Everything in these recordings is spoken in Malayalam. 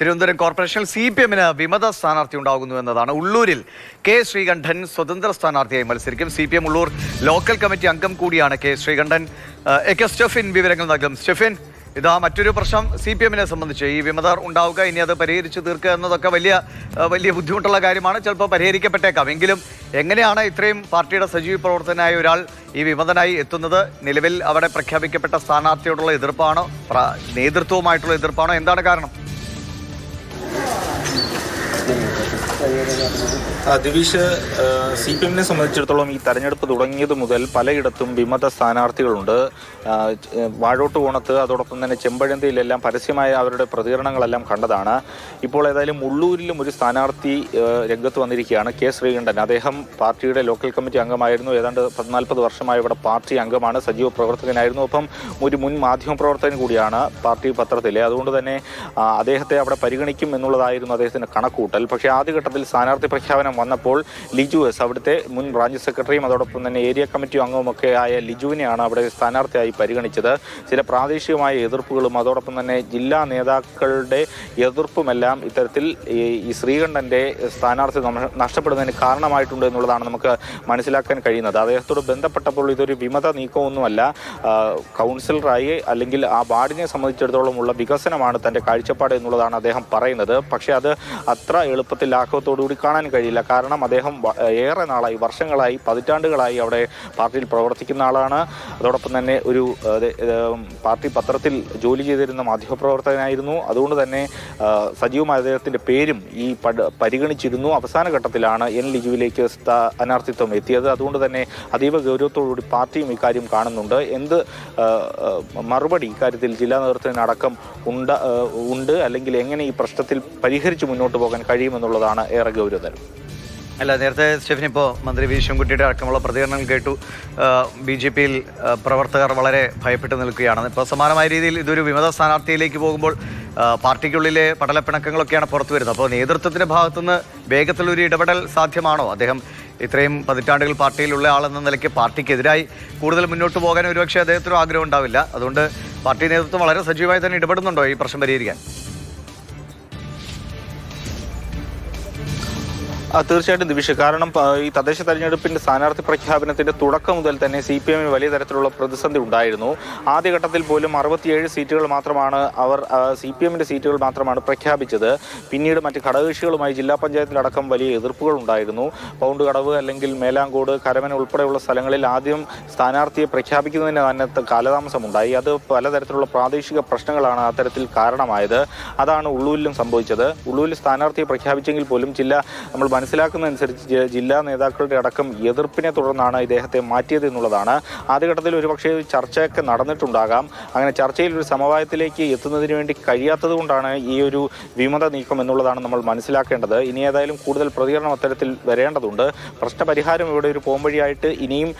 തിരുവനന്തപുരം കോർപ്പറേഷനിൽ സി പി എമ്മിന് വിമത സ്ഥാനാർത്ഥി ഉണ്ടാകുന്നു എന്നതാണ്. ഉള്ളൂരിൽ കെ ശ്രീകണ്ഠൻ സ്വതന്ത്ര സ്ഥാനാർത്ഥിയായി മത്സരിക്കും. C P M Ulloor local committee അംഗം കൂടിയാണ് K Sreekandan. A K Stephin വിവരങ്ങൾ നൽകും. സ്റ്റെഫിൻ ഇതാ മറ്റൊരു പ്രശ്നം. സി പി എമ്മിനെ സംബന്ധിച്ച് ഈ വിമതർ ഉണ്ടാവുക ഇനി അത് പരിഹരിച്ച് തീർക്കുക എന്നതൊക്കെ വലിയ വലിയ ബുദ്ധിമുട്ടുള്ള കാര്യമാണ്. ചിലപ്പോൾ പരിഹരിക്കപ്പെട്ടേക്കാം. എങ്കിലും എങ്ങനെയാണ് ഇത്രയും പാർട്ടിയുടെ സജീവ പ്രവർത്തനായ ഒരാൾ ഈ വിമതനായി എത്തുന്നത്? നിലവിൽ അവിടെ പ്രഖ്യാപിക്കപ്പെട്ട സ്ഥാനാർത്ഥിയോടുള്ള എതിർപ്പാണോ? നേതൃത്വവുമായിട്ടുള്ള എതിർപ്പാണോ? എന്താണ് കാരണം? ദിവിഷ് സി പി എമ്മിനെ സംബന്ധിച്ചിടത്തോളം ഈ തെരഞ്ഞെടുപ്പ് തുടങ്ങിയത് മുതൽ പലയിടത്തും വിമത സ്ഥാനാർത്ഥികളുണ്ട്. വാഴോട്ട് കോണത്ത് അതോടൊപ്പം തന്നെ ചെമ്പഴന്തിയിലെല്ലാം പരസ്യമായ അവരുടെ പ്രതികരണങ്ങളെല്ലാം കണ്ടതാണ്. ഇപ്പോൾ ഏതായാലും ഉള്ളൂരിലും ഒരു സ്ഥാനാർത്ഥി രംഗത്ത് വന്നിരിക്കുകയാണ് കെ ശ്രീകണ്ഠൻ. അദ്ദേഹം പാർട്ടിയുടെ ലോക്കൽ കമ്മിറ്റി അംഗമായിരുന്നു. ഏതാണ്ട് പതിനാൽപ്പത് വർഷമായി ഇവിടെ പാർട്ടി അംഗമാണ്. സജീവ പ്രവർത്തകനായിരുന്നു. ഒപ്പം ഒരു മുൻ മാധ്യമ പ്രവർത്തകൻ കൂടിയാണ് പാർട്ടി പത്രത്തിലെ. അതുകൊണ്ട് തന്നെ അദ്ദേഹത്തെ അവിടെ പരിഗണിക്കും എന്നുള്ളതായിരുന്നു അദ്ദേഹത്തിന്റെ കണക്കൂട്ടൽ. പക്ഷേ ആദ്യഘട്ടത്തിൽ സ്ഥാനാർത്ഥി പ്രഖ്യാപനം വന്നപ്പോൾ ലിജു എസ് അവിടുത്തെ മുൻ ബ്രാഞ്ച് സെക്രട്ടറിയും അതോടൊപ്പം തന്നെ ഏരിയ കമ്മിറ്റി അംഗവുമൊക്കെ ആയ ലിജുവിനെയാണ് അവിടെ സ്ഥാനാർത്ഥിയായി പരിഗണിച്ചത്. ചില പ്രാദേശികമായ എതിർപ്പുകളും അതോടൊപ്പം തന്നെ ജില്ലാ നേതാക്കളുടെ എതിർപ്പുമെല്ലാം ഇത്തരത്തിൽ ഈ ശ്രീകണ്ഠന്റെ സ്ഥാനാർത്ഥി നഷ്ടപ്പെടുന്നതിന് കാരണമായിട്ടുണ്ട് എന്നുള്ളതാണ് നമുക്ക് മനസ്സിലാക്കാൻ കഴിയുന്നത്. അദ്ദേഹത്തോട് ബന്ധപ്പെട്ടപ്പോൾ ഇതൊരു വിമത നീക്കമൊന്നുമല്ല. കൗൺസിലറായി അല്ലെങ്കിൽ ആ വാർഡിനെ സംബന്ധിച്ചിടത്തോളം ഉള്ള വികസനമാണ് തന്റെ കാഴ്ചപ്പാട് എന്നുള്ളതാണ് അദ്ദേഹം പറയുന്നത്. പക്ഷേ അത് അത്ര എളുപ്പത്തിൽ കൂടി കാണാൻ കഴിയില്ല. കാരണം അദ്ദേഹം ഏറെ നാളായി വർഷങ്ങളായി പതിറ്റാണ്ടുകളായി അവിടെ പാർട്ടിയിൽ പ്രവർത്തിക്കുന്ന ആളാണ്. അതോടൊപ്പം തന്നെ ഒരു പാർട്ടി പത്രത്തിൽ ജോലി ചെയ്തിരുന്ന മാധ്യമപ്രവർത്തകനായിരുന്നു. അതുകൊണ്ട് തന്നെ സജീവമായ അദ്ദേഹത്തിന്റെ പേരും ഈ പരിഗണിച്ചിരുന്നു. അവസാന ഘട്ടത്തിലാണ് എൻ ലിജുവിലേക്ക് അനാർത്ഥിത്വം എത്തിയത്. അതുകൊണ്ട് തന്നെ അതീവ ഗൗരവത്തോടുകൂടി പാർട്ടിയും ഇക്കാര്യം കാണുന്നുണ്ട്. എന്ത് മറുപടി ഇക്കാര്യത്തിൽ ജില്ലാ നേതൃത്വത്തിനടക്കം ഉണ്ട് ഉണ്ട്. അല്ലെങ്കിൽ എങ്ങനെ ഈ പ്രശ്നത്തിൽ പരിഹരിച്ച് മുന്നോട്ട് പോകാൻ കഴിയുമെന്നുള്ളതാണ് ഏറെ ഗൗരവതരം. അല്ല നേരത്തെ സ്റ്റെഫിൻ ഇപ്പോൾ മന്ത്രി വി ശിവൻകുട്ടിയുടെ അടക്കമുള്ള പ്രതികരണം കേട്ടു. ബി ജെ പിയിൽ പ്രവർത്തകർ വളരെ ഭയപ്പെട്ട് നിൽക്കുകയാണ്. ഇപ്പോൾ സമാനമായ രീതിയിൽ ഇതൊരു വിമത സ്ഥാനാർത്ഥിയിലേക്ക് പോകുമ്പോൾ പാർട്ടിക്കുള്ളിലെ പടലപ്പിണക്കങ്ങളൊക്കെയാണ് പുറത്തു വരുന്നത്. അപ്പോൾ നേതൃത്വത്തിന്റെ ഭാഗത്തുനിന്ന് വേഗത്തിലൊരു ഇടപെടൽ സാധ്യമാണോ? അദ്ദേഹം ഇത്രയും പതിറ്റാണ്ടുകൾ പാർട്ടിയിലുള്ള ആളെന്ന നിലയ്ക്ക് പാർട്ടിക്കെതിരായി കൂടുതൽ മുന്നോട്ട് പോകാൻ ഒരുപക്ഷെ അദ്ദേഹത്തിനും ആഗ്രഹം ഉണ്ടാവില്ല. അതുകൊണ്ട് പാർട്ടി നേതൃത്വം വളരെ സജീവമായി തന്നെ ഇടപെടുന്നുണ്ടോ? ഈ പ്രശ്നം പരിഹരിക്കാൻ. തീർച്ചയായിട്ടും ദിവിഷ്. കാരണം ഈ തദ്ദേശ തെരഞ്ഞെടുപ്പിന്റെ സ്ഥാനാർത്ഥി പ്രഖ്യാപനത്തിന്റെ തുടക്കം മുതൽ തന്നെ സി പി എമ്മിന് വലിയ തരത്തിലുള്ള പ്രതിസന്ധി ഉണ്ടായിരുന്നു. ആദ്യഘട്ടത്തിൽ പോലും അറുപത്തിയേഴ് സീറ്റുകൾ മാത്രമാണ് അവർ സി പി എമ്മിന്റെ സീറ്റുകൾ മാത്രമാണ് പ്രഖ്യാപിച്ചത്. പിന്നീട് മറ്റ് ഘടകകക്ഷികളുമായി ജില്ലാ പഞ്ചായത്തിലടക്കം വലിയ എതിർപ്പുകൾ ഉണ്ടായിരുന്നു. പൗണ്ട് കടവ് അല്ലെങ്കിൽ മേലാങ്കോട് കരമന ഉൾപ്പെടെയുള്ള സ്ഥലങ്ങളിൽ ആദ്യം സ്ഥാനാർത്ഥിയെ പ്രഖ്യാപിക്കുന്നതിന് തന്നെ കാലതാമസമുണ്ടായി. അത് പലതരത്തിലുള്ള പ്രാദേശിക പ്രശ്നങ്ങളാണ് അത്തരത്തിൽ കാരണമായത്. അതാണ് ഉള്ളൂരിലും സംഭവിച്ചത്. ഉള്ളൂരിൽ സ്ഥാനാർത്ഥിയെ പ്രഖ്യാപിച്ചെങ്കിൽ പോലും ജില്ല നമ്മൾ മനസ്സിലാക്കുന്നതനുസരിച്ച് ജില്ലാ നേതാക്കളുടെ അടക്കം എതിർപ്പിനെ തുടർന്നാണ് ഇദ്ദേഹത്തെ മാറ്റിയത് എന്നുള്ളതാണ്. ആദ്യഘട്ടത്തിൽ ഒരുപക്ഷേ ചർച്ചയൊക്കെ നടന്നിട്ടുണ്ടാകാം. അങ്ങനെ ചർച്ചയിൽ ഒരു സമവായത്തിലേക്ക് എത്തുന്നതിന് വേണ്ടി കഴിയാത്തത് കൊണ്ടാണ് ഈ ഒരു വിമത നീക്കം എന്നുള്ളതാണ് നമ്മൾ മനസ്സിലാക്കേണ്ടത്. ഇനി ഏതായാലും കൂടുതൽ പ്രതികരണം അത്തരത്തിൽ വരേണ്ടതുണ്ട്. പ്രശ്നപരിഹാരം ഇവിടെ ഒരു പോംവഴിയായിട്ട് ഇനിയും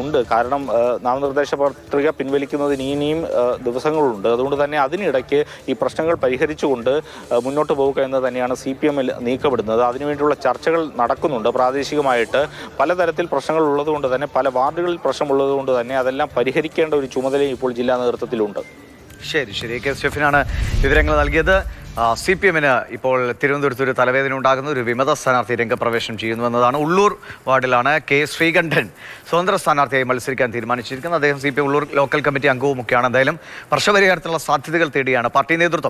ഉണ്ട്. കാരണം നാമനിർദ്ദേശ പത്രിക പിൻവലിക്കുന്നതിന് ഇനിയും ദിവസങ്ങളുണ്ട്. അതുകൊണ്ട് തന്നെ അതിനിടയ്ക്ക് ഈ പ്രശ്നങ്ങൾ പരിഹരിച്ചുകൊണ്ട് മുന്നോട്ട് പോവുക എന്ന് തന്നെയാണ് സി പി എമ്മിൽ നീക്കപ്പെടുന്നത് അതിനുവേണ്ടിയുള്ള ചർച്ചകൾ നടക്കുന്നുണ്ട് പ്രാദേശികമായിട്ട്. പലതരത്തിൽ പ്രശ്നങ്ങൾ ഉള്ളതുകൊണ്ട് തന്നെ പല വാർഡുകളിൽ പ്രശ്നമുള്ളത് കൊണ്ട് തന്നെ അതെല്ലാം പരിഹരിക്കേണ്ട ഒരു ചുമതലയും ഇപ്പോൾ ജില്ലാ നേതൃത്വത്തിലുണ്ട്. ശരി ശരി. കെ. സ്റ്റെഫിനാണ് വിവരങ്ങൾ നൽകിയത്. സി പി എമ്മിന് ഇപ്പോൾ തിരുവനന്തപുരത്ത് ഒരു തലവേദന ഉണ്ടാകുന്ന. ഒരു വിമത സ്ഥാനാർത്ഥി രംഗപ്രവേശനം ചെയ്യുന്നു എന്നതാണ് ഉള്ളൂർ വാർഡിലാണ് കെ. ശ്രീകണ്ഠൻ സ്വതന്ത്ര സ്ഥാനാർത്ഥിയായി മത്സരിക്കാൻ തീരുമാനിച്ചിരിക്കുന്നത്. അദ്ദേഹം C P Ulloor local committee അംഗവുമൊക്കെയാണ്. എന്തായാലും പ്രശ്നപരിഹാരത്തിനുള്ള സാധ്യതകൾ തേടിയാണ് പാർട്ടി നേതൃത്വം.